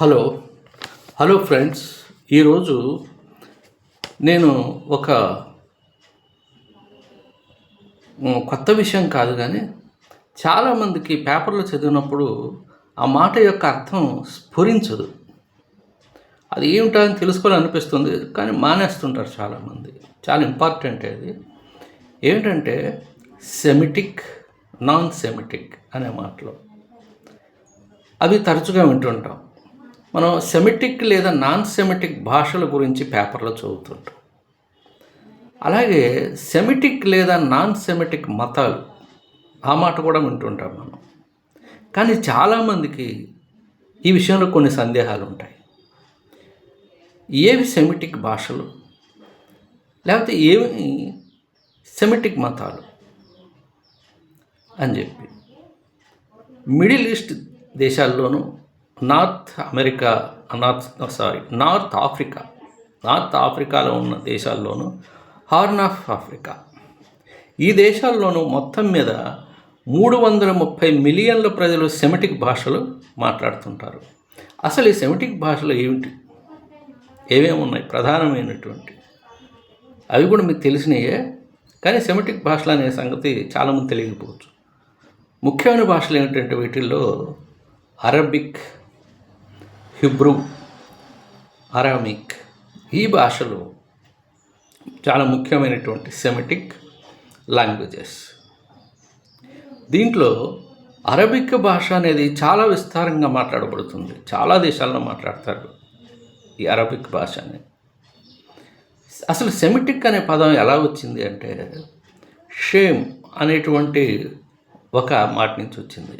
Hello. Hello friends ఈరోజు నేను ఒక కొత్త విషయం కాదు కానీ చాలామందికి పేపర్లో చదివినప్పుడు ఆ మాట యొక్క అర్థం స్ఫురించదు. అది ఏమిటని తెలుసుకోవాలనిపిస్తుంది కానీ మానేస్తుంటారు చాలామంది. చాలా ఇంపార్టెంట్ అది. ఏమిటంటే సెమిటిక్ నాన్ సెమిటిక్ అనే మాటలు. అవి తరచుగా వింటుంటాం. మనం సెమిటిక్ లేదా నాన్ సెమిటిక్ భాషల గురించి పేపర్లో చదువుతుంటాం. అలాగే సెమిటిక్ లేదా నాన్ సెమిటిక్ మతాలు ఆ మాట కూడా వింటుంటాం మనం. కానీ చాలామందికి ఈ విషయంలో కొన్ని సందేహాలు ఉంటాయి. ఏవి సెమిటిక్ భాషలు? లేకపోతే ఏవి సెమిటిక్ మతాలు? అని చెప్పి. మిడిల్ ఈస్ట్ దేశాల్లోనూ north America north sorry north Africa. North ఆఫ్రికాలో ఉన్న దేశాల్లోనూ హార్న్ ఆఫ్ ఆఫ్రికా. ఈ దేశాల్లోనూ మొత్తం మీద మూడు వందల ముప్పై మిలియన్ల ప్రజలు సెమిటిక్ భాషలు మాట్లాడుతుంటారు. అసలు ఈ సెమిటిక్ భాషలు ఏమిటి? ఏమేమి ఉన్నాయి? ప్రధానమైనటువంటి. అవి కూడా మీకు తెలిసినాయే కానీ సెమిటిక్ భాషలు అనే సంగతి చాలామంది తెలియకపోవచ్చు. ముఖ్యమైన భాషలు ఏమిటంటే వీటిల్లో అరబిక్ హిబ్రూ అరామిక్ ఈ భాషలు చాలా ముఖ్యమైనటువంటి సెమిటిక్ లాంగ్వేజెస్. దీంట్లో అరబిక్ భాష అనేది చాలా విస్తారంగా మాట్లాడబడుతుంది. చాలా దేశాల్లో మాట్లాడతారు ఈ అరబిక్ భాష అనేది అసలు సెమిటిక్ అనే పదం ఎలా వచ్చింది అంటే షేమ్ అనేటువంటి ఒక మాట నుంచి వచ్చింది.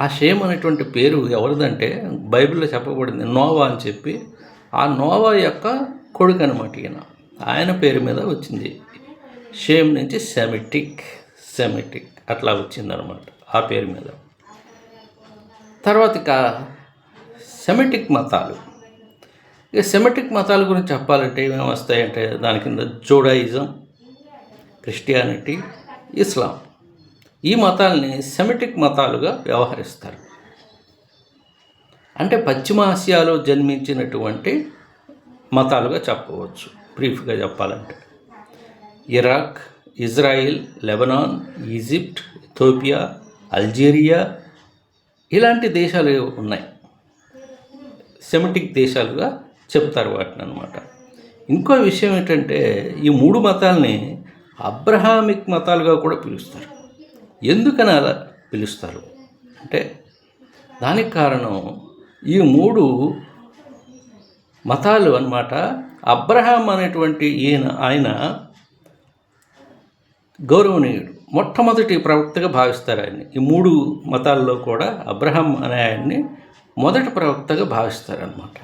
ఆ షేమ్ అనేటువంటి పేరు ఎవరిదంటే బైబిల్లో చెప్పబడింది నోవా అని చెప్పి ఆ నోవా యొక్క కొడుకు అనమాట ఈయన. ఆయన పేరు మీద వచ్చింది. షేమ్ నుంచి సెమిటిక్ సెమిటిక్ అట్లా వచ్చిందనమాట ఆ పేరు మీద. తర్వాత ఇక సెమిటిక్ మతాలు. ఇక సెమిటిక్ మతాల గురించి చెప్పాలంటే ఏమేమి వస్తాయంటే దాని కింద జోడాయిజం క్రిస్టియానిటీ ఇస్లాం ఈ మతాల్ని సెమిటిక్ మతాలుగా వ్యవహరిస్తారు. అంటే పశ్చిమాసియాలో జన్మించినటువంటి మతాలుగా చెప్పవచ్చు. బ్రీఫ్గా చెప్పాలంటే Iraq Israel Lebanon Egypt Ethiopia Algeria ఇలాంటి దేశాలు ఉన్నాయి. సెమిటిక్ దేశాలుగా చెప్తారు వాటిని అనమాట ఇంకో విషయం ఏంటంటే ఈ మూడు మతాల్ని అబ్రహామిక్ మతాలుగా కూడా పిలుస్తారు. ఎందుకని అలా పిలుస్తారు? అంటే దానికి కారణం ఈ మూడు మతాలు అన్నమాట. అబ్రహాం అనేటువంటి ఈయన ఆయన గౌరవనీయుడు. మొట్టమొదటి ప్రవక్తగా భావిస్తారు ఆయన్ని. ఈ మూడు మతాల్లో కూడా అబ్రహాం అనే ఆయన్ని మొదటి ప్రవక్తగా భావిస్తారనమాట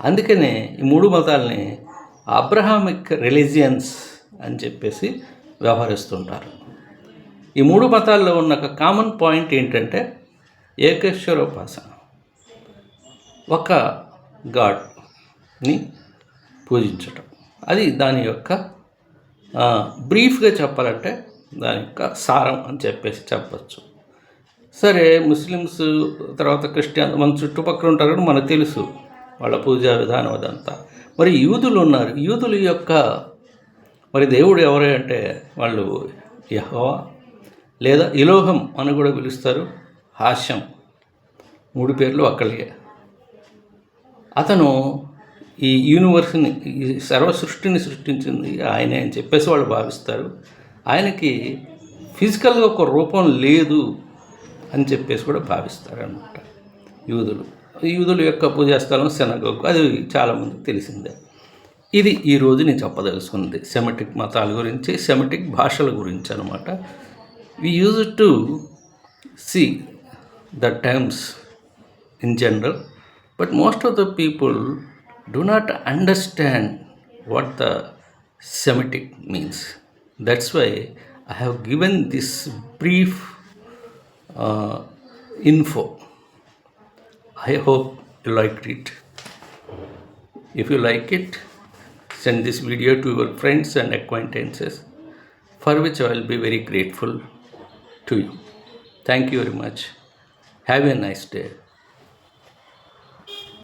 అందుకనే ఈ మూడు మతాల్ని అబ్రహామిక్ రిలీజియన్స్ అని చెప్పేసి వ్యవహరిస్తుంటారు. ఈ మూడు మతాల్లో ఉన్న ఒక కామన్ పాయింట్ ఏంటంటే ఏకేశ్వరోపాసన. ఒక గాడ్ని పూజించటం. అది దాని యొక్క బ్రీఫ్గా చెప్పాలంటే దాని యొక్క సారం అని చెప్పేసి చెప్పచ్చు. సరే ముస్లిమ్స్ తర్వాత క్రిస్టియన్ మన చుట్టుపక్కల ఉంటారు కానీ మనకు తెలుసు వాళ్ళ పూజా విధానం అదంతా. మరి యూదులు ఉన్నారు. యూదుల యొక్క మరి దేవుడు ఎవరు అంటే వాళ్ళు యహోవా లేదా ఇలోహం అని కూడా పిలుస్తారు. హాస్యం మూడు పేర్లు అక్కడికే. అతను ఈ యూనివర్స్ని ఈ సర్వ సృష్టిని సృష్టించింది ఆయనే అని చెప్పేసి వాళ్ళు భావిస్తారు. ఆయనకి ఫిజికల్గా ఒక రూపం లేదు అని చెప్పేసి కూడా భావిస్తారు అనమాట యూదులు. యూదుల యొక్క పూజాస్థలం స్థలం అది చాలామందికి తెలిసిందే. ఇది ఈరోజు నేను చెప్పదలుచుకున్నది. సెమెటిక్ మతాల గురించి సెమెటిక్ భాషల గురించి అనమాట we used to see the terms in general but most of the people do not understand what the semitic means. That's why i have given this brief uh, info. I hope you liked it. If you like it send this video to your friends and acquaintances for which i will be very grateful to you. Thank you very much. Have a nice day.